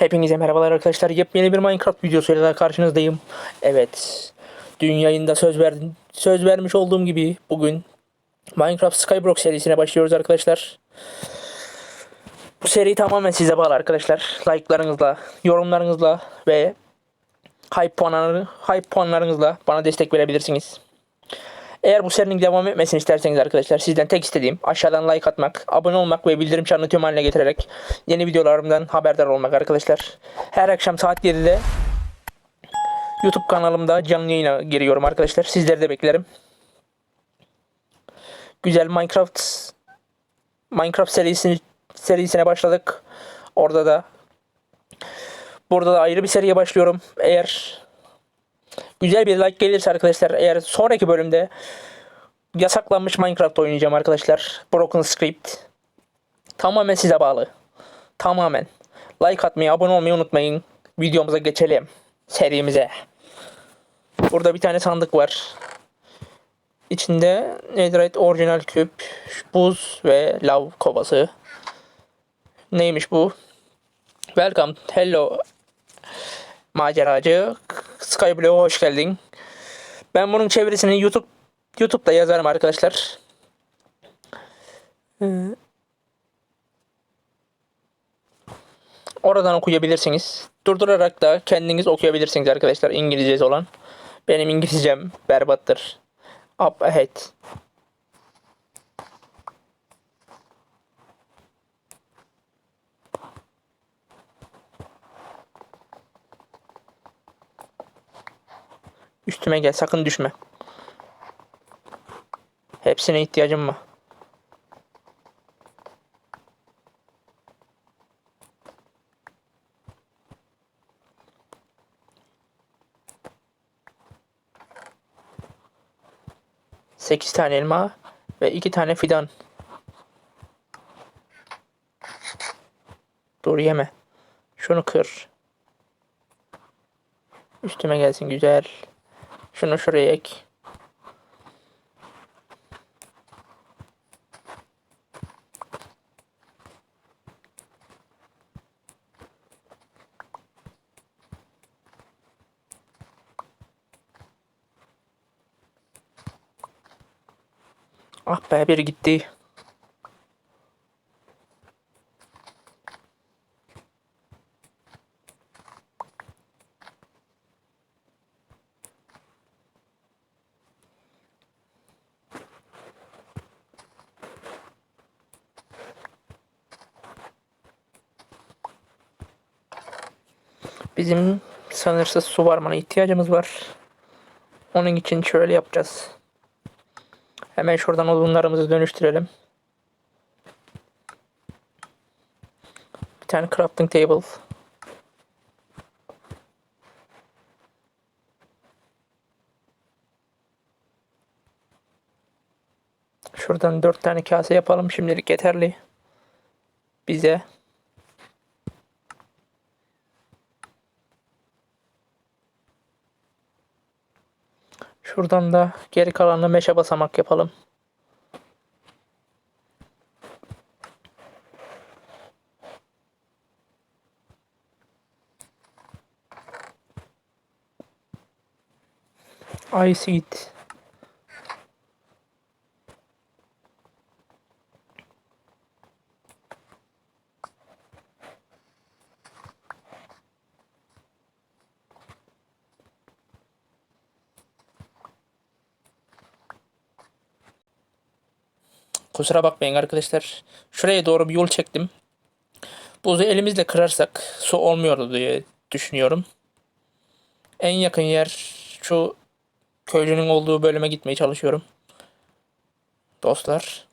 Hepinize merhabalar arkadaşlar. Yepyeni bir Minecraft videosuyla daha karşınızdayım. Evet. Dün yayında söz verdim. Söz vermiş olduğum gibi bugün Minecraft Skyblock serisine başlıyoruz arkadaşlar. Bu seri tamamen size bağlı arkadaşlar. Like'larınızla, yorumlarınızla ve hype puanları, hype puanlarınızla bana destek verebilirsiniz. Eğer bu serinin devam etmesini isterseniz arkadaşlar sizden tek istediğim aşağıdan like atmak, abone olmak ve bildirim çanını tüm haline getirerek yeni videolarımdan haberdar olmak arkadaşlar. Her akşam saat 7'de YouTube kanalımda canlı yayına giriyorum arkadaşlar. Sizleri de beklerim. Güzel Minecraft Minecraft serisini serisine başladık. Orada da burada da ayrı bir seriye başlıyorum. Eğer güzel bir like gelirse arkadaşlar eğer sonraki bölümde yasaklanmış Minecraft oynayacağım arkadaşlar. Broken Script. Tamamen size bağlı. Tamamen. Like atmayı, abone olmayı unutmayın. Videomuza geçelim. Serimize. Burada bir tane sandık var. İçinde Netherite orijinal küp, buz ve lav kovası. Neymiş bu? Welcome, hello maceracı. Skyblock'a hoş geldin. Ben bunun çevirisini YouTube YouTube'da yazarım arkadaşlar. Ee, Oradan okuyabilirsiniz. Durdurarak da kendiniz okuyabilirsiniz arkadaşlar İngilizcesi olan. Benim İngilizcem berbattır. Up ahead. Üstüme gel sakın düşme. Hepsine ihtiyacım var. Sekiz tane elma ve iki tane fidan. Dur yeme. Şunu kır. Üstüme gelsin güzel. Şunu şuraya ek. Ah biri gitti. Bizim sınırsız su varmana ihtiyacımız var. Onun için şöyle yapacağız. Hemen şuradan odunlarımızı dönüştürelim. Bir tane crafting table. Şuradan dört tane kase yapalım. Şimdilik yeterli. Bize. Şuradan da geri kalanını meşe basamak yapalım. I see it. Kusura bakmayın arkadaşlar. Şuraya doğru bir yol çektim. Buzu elimizle kırarsak su olmuyordu diye düşünüyorum. En yakın yer şu köylünün olduğu bölüme gitmeye çalışıyorum. Dostlar.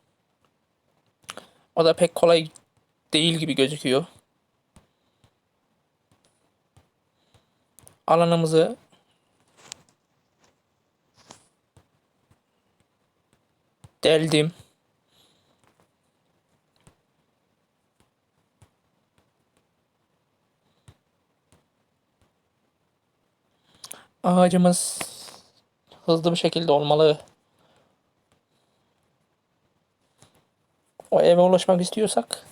O da pek kolay değil gibi gözüküyor. Alanımızı deldim. Ağacımız hızlı bir şekilde olmalı. O eve ulaşmak istiyorsak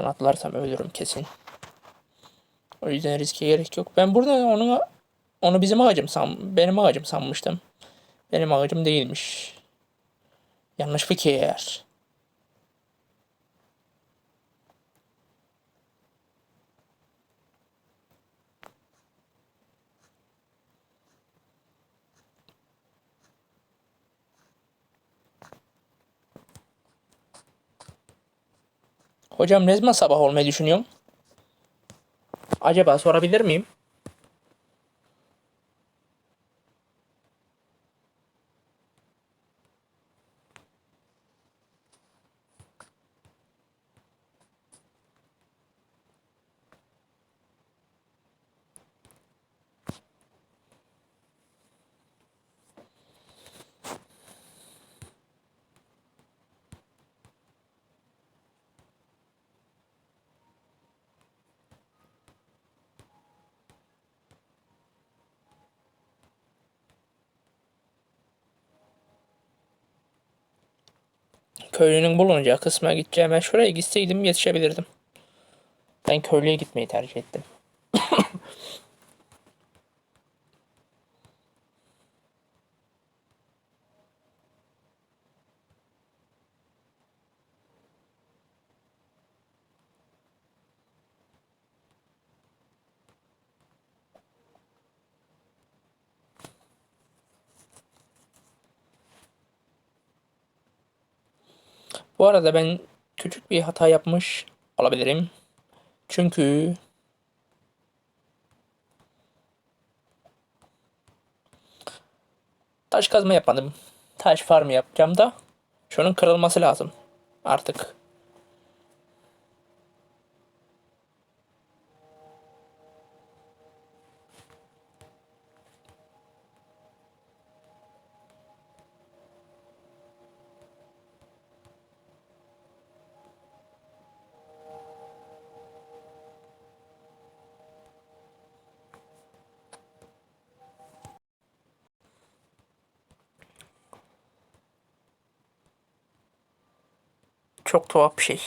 Oradan atlarsam ölürüm kesin. O yüzden riske gerek yok. Ben burada onu onu bizim ağacım san benim ağacım sanmıştım. Benim ağacım değilmiş. Yanlış fikir. Hocam ne zaman sabah olmayı düşünüyorum? Acaba sorabilir miyim? Köylünün bulunacağı kısma gideceğime şuraya gitseydim yetişebilirdim. Ben köylüye gitmeyi tercih ettim. Bu arada ben küçük bir hata yapmış olabilirim. Çünkü taş kazma yapmadım. Taş farmı yapacağım da şunun kırılması lazım artık. Çok tuhaf bir şey.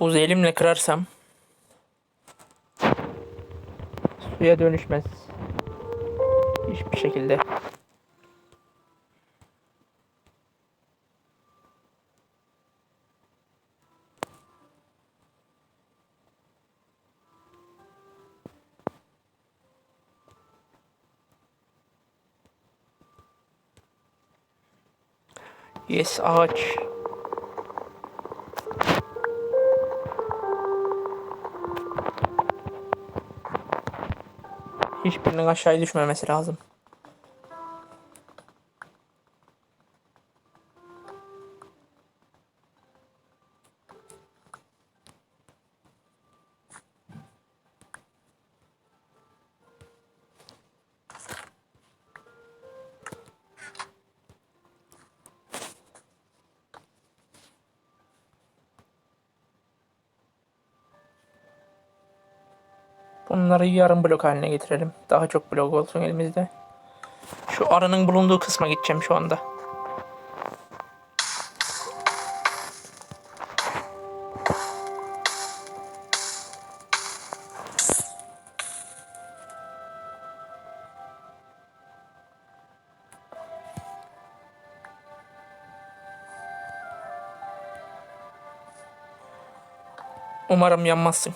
Buzu elimle kırarsam suya dönüşmez. Hiçbir şekilde. Yes ağaç. Hiçbirinin aşağıya düşmemesi lazım. Bunları yarım blok haline getirelim. Daha çok blok olsun elimizde. Şu arının bulunduğu kısma gideceğim şu anda. Umarım yanmazsın.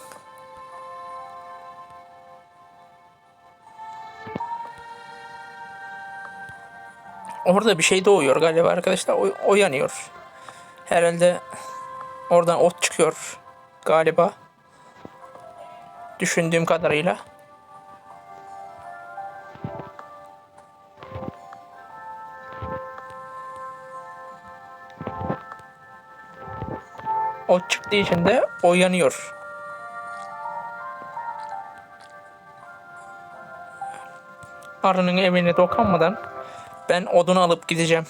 Orada bir şey doğuyor galiba arkadaşlar. O, o yanıyor. Herhalde oradan ot çıkıyor galiba. Düşündüğüm kadarıyla. Ot çıktığı için de o yanıyor. Arının evine dokunmadan ben odunu alıp gideceğim.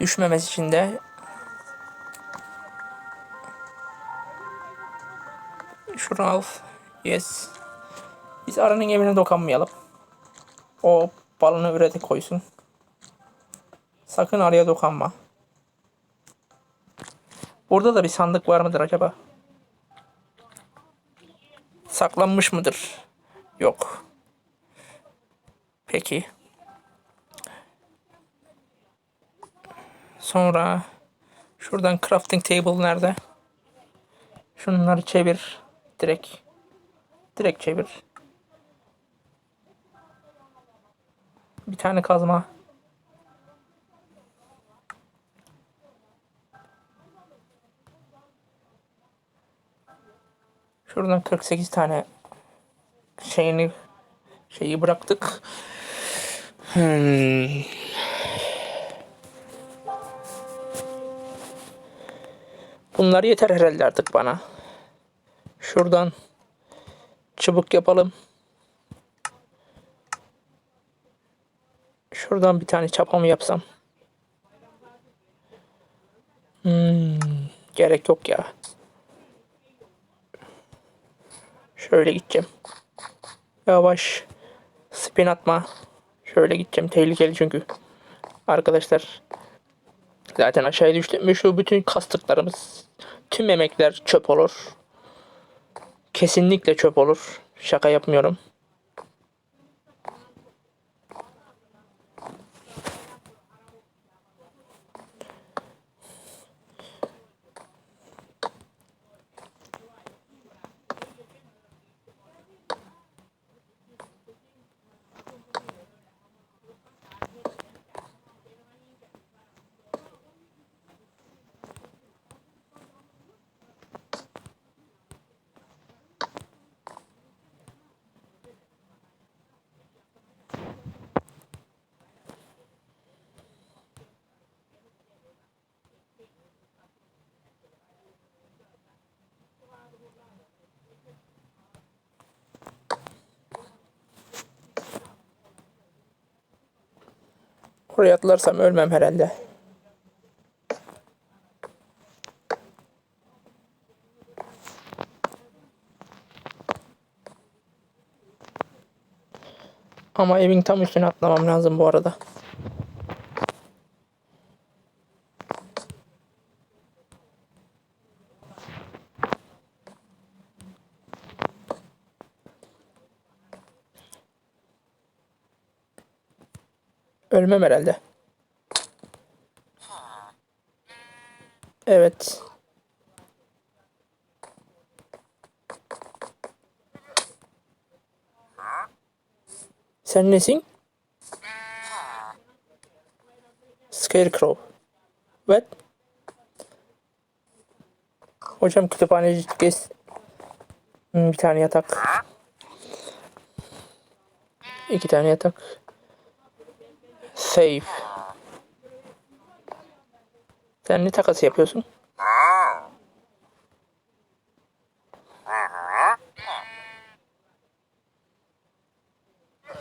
düşmemesi için de şunu al. Yes. Biz arının evine dokunmayalım. O balını ürete koysun. Sakın araya dokunma. Burada da bir sandık var mıdır acaba? Saklanmış mıdır? Yok. Peki. Sonra şuradan crafting table nerede? Şunları çevir. Direkt. Direkt çevir. Bir tane kazma. Şuradan 48 tane şeyini şeyi bıraktık. Hmm. Bunlar yeter herhalde artık bana. Şuradan çubuk yapalım. Şuradan bir tane çapa mı yapsam? Hmm, gerek yok ya. Şöyle gideceğim. Yavaş. Spin atma. Şöyle gideceğim. Tehlikeli çünkü. Arkadaşlar. Zaten aşağıya düştüm ve şu bütün kastıklarımız, tüm emekler çöp olur. Kesinlikle çöp olur. Şaka yapmıyorum. Oraya atlarsam ölmem herhalde. Ama evin tam üstüne atlamam lazım bu arada. Ölmem herhalde. Evet. Sen nesin? Scarecrow. What? Hocam kütüphaneci gez. Hmm, Bir tane yatak. İki tane yatak. Safe. Sen ne takası yapıyorsun?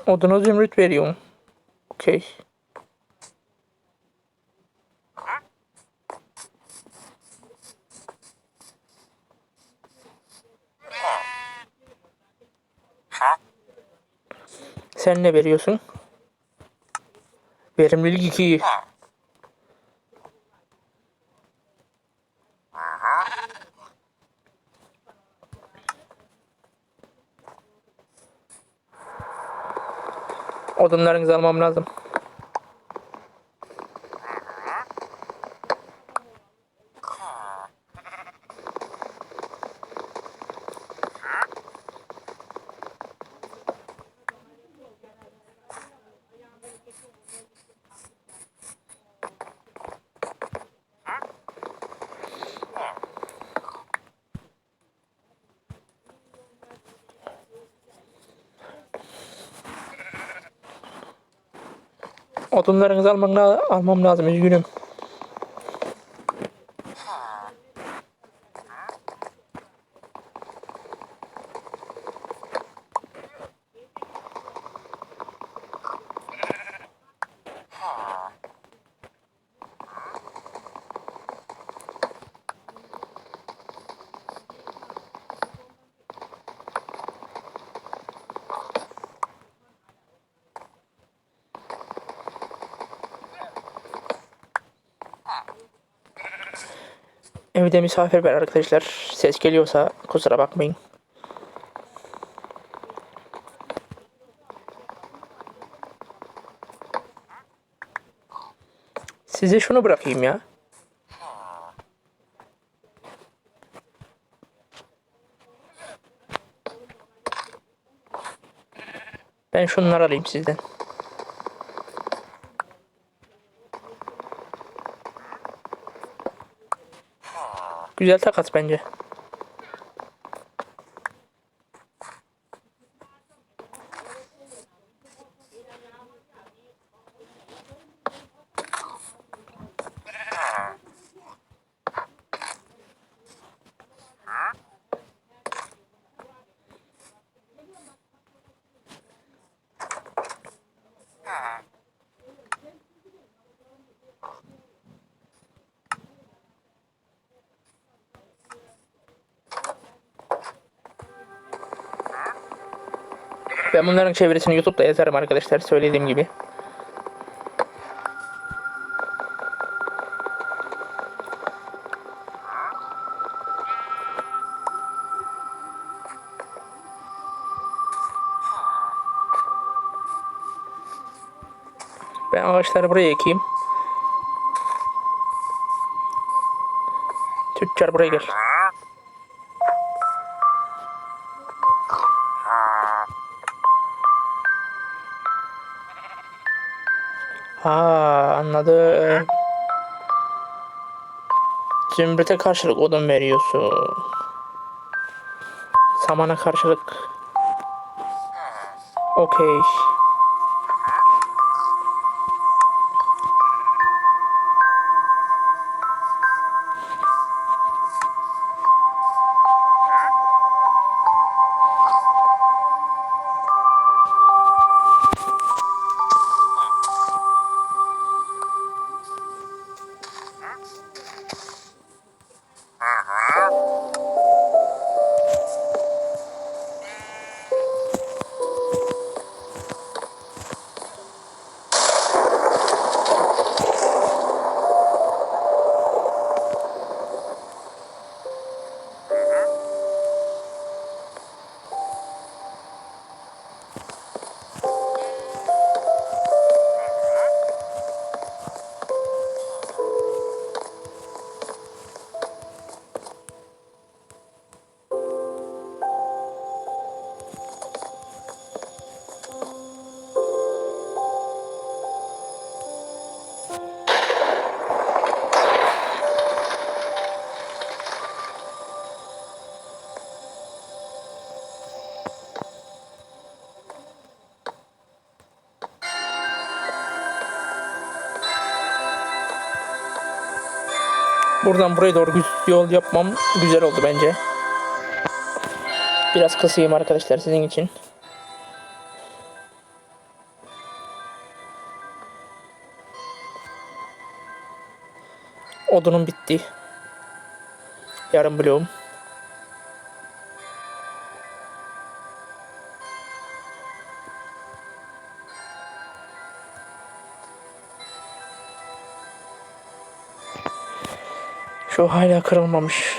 Oduna zümrüt veriyorum. Okey. Sen ne veriyorsun? Verimlilik 2. Odunlarınızı almam lazım. Odunlarınızı almam, almam lazım üzgünüm. Evde misafir var arkadaşlar. Ses geliyorsa kusura bakmayın. Size şunu bırakayım ya. Ben şunları alayım sizden. Güzel takas bence. Ben bunların çevirisini YouTube'da yazarım arkadaşlar söylediğim gibi. Ben ağaçları buraya ekeyim. Tüccar buraya gel. Anladım. Zümrüte karşılık odun veriyorsun. Samana karşılık. Okey. Buradan buraya doğru yol yapmam güzel oldu bence. Biraz kısayım arkadaşlar sizin için. Odunum bitti. Yarım bloğum. Şu hala kırılmamış.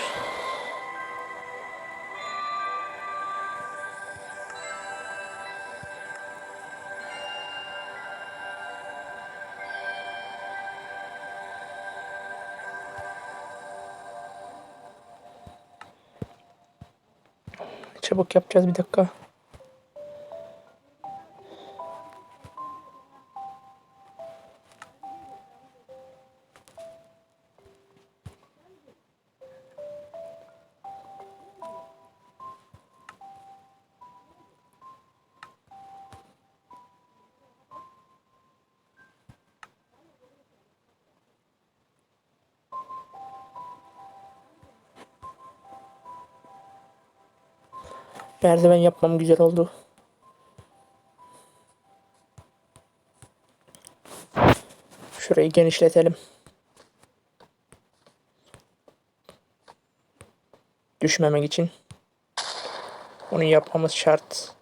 Çabuk yapacağız bir dakika. Merdiven yapmam güzel oldu. Şurayı genişletelim. Düşmemek için. Onu yapmamız şart.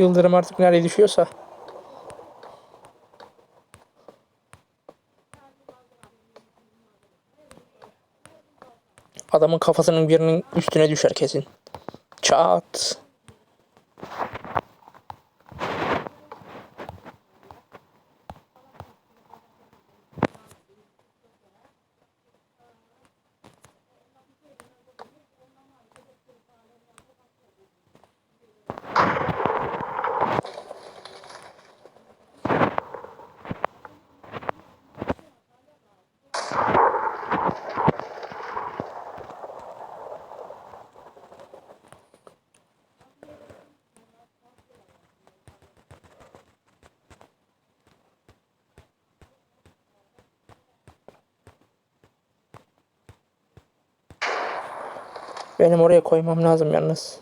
Yıldırım artık nereye düşüyorsa. Adamın kafasının birinin üstüne düşer kesin. Çat. Benim oraya koymam lazım yalnız.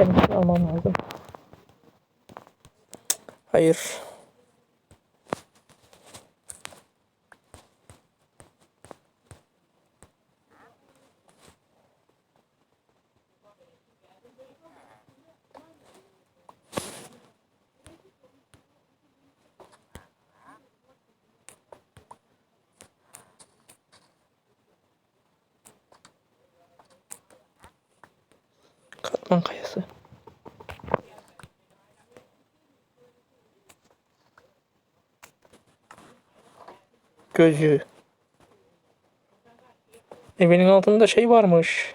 Benim almam lazım. Hayır. Katman kayası. Gözü. Evinin altında şey varmış.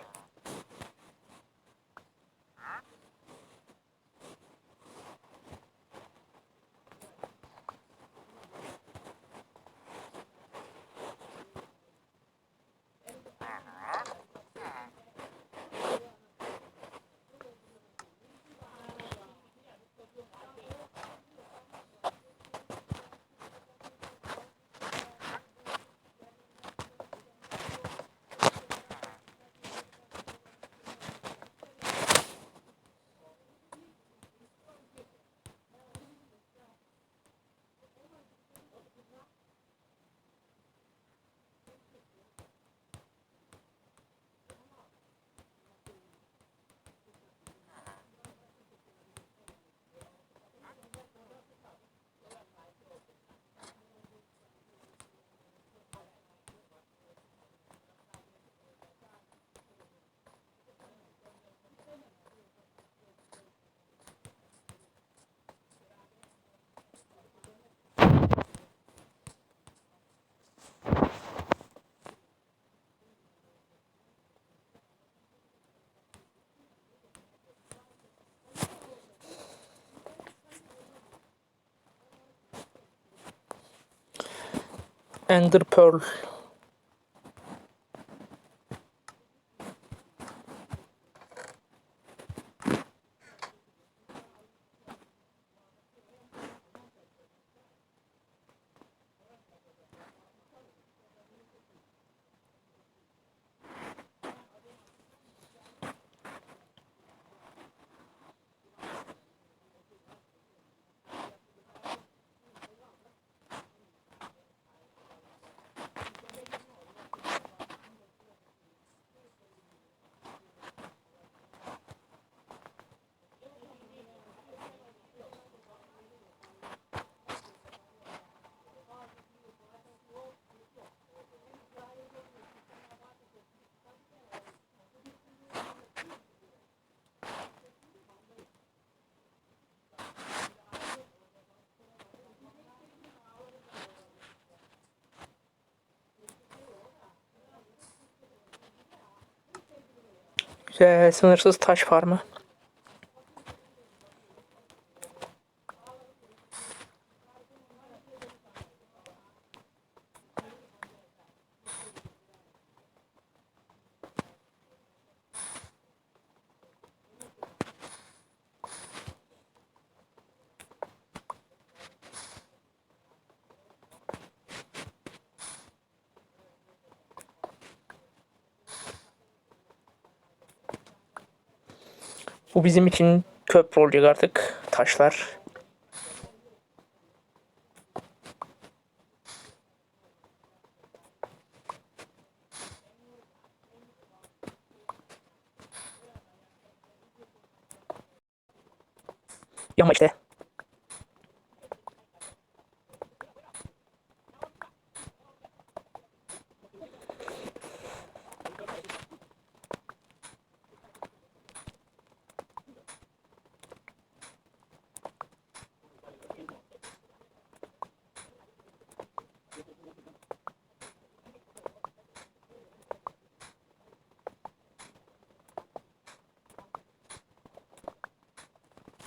Ender pearl. Güzel sınırsız taş farmı. Bizim için köprü olacak artık. Taşlar.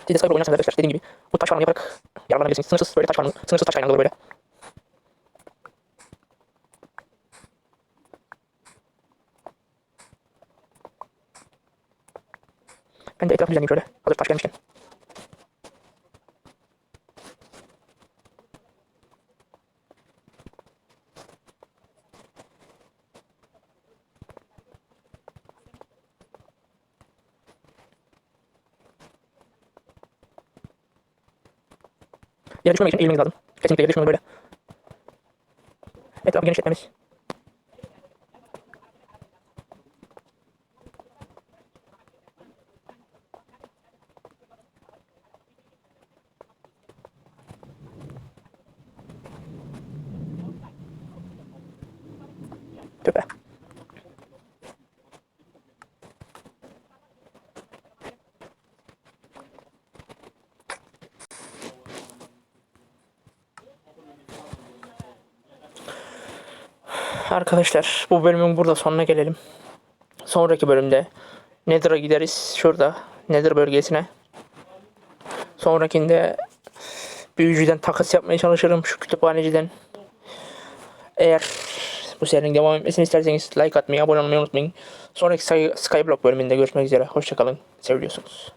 Siz de Skyblock oynarsanız arkadaşlar dediğim gibi bu taş farmı yaparak yararlanabilirsiniz. Sınırsız böyle taş farmı, sınırsız taş kaynakları böyle. Ben de etrafı düzenleyeyim şöyle. Hazır taş gelmişken. Yere düşmemek için eğilmeniz lazım. Kesinlikle yere düşmemek böyle. Etrafı genişletmemiz. Arkadaşlar bu bölümün burada sonuna gelelim. Sonraki bölümde Nether'a gideriz. Şurada Nether bölgesine. Sonrakinde büyücüden takas yapmaya çalışırım şu kütüphaneciden. Eğer bu serinin devam etmesini isterseniz like atmayı, abone olmayı unutmayın. Sonraki Sky- Skyblock bölümünde görüşmek üzere. Hoşçakalın. Seviyorsunuz.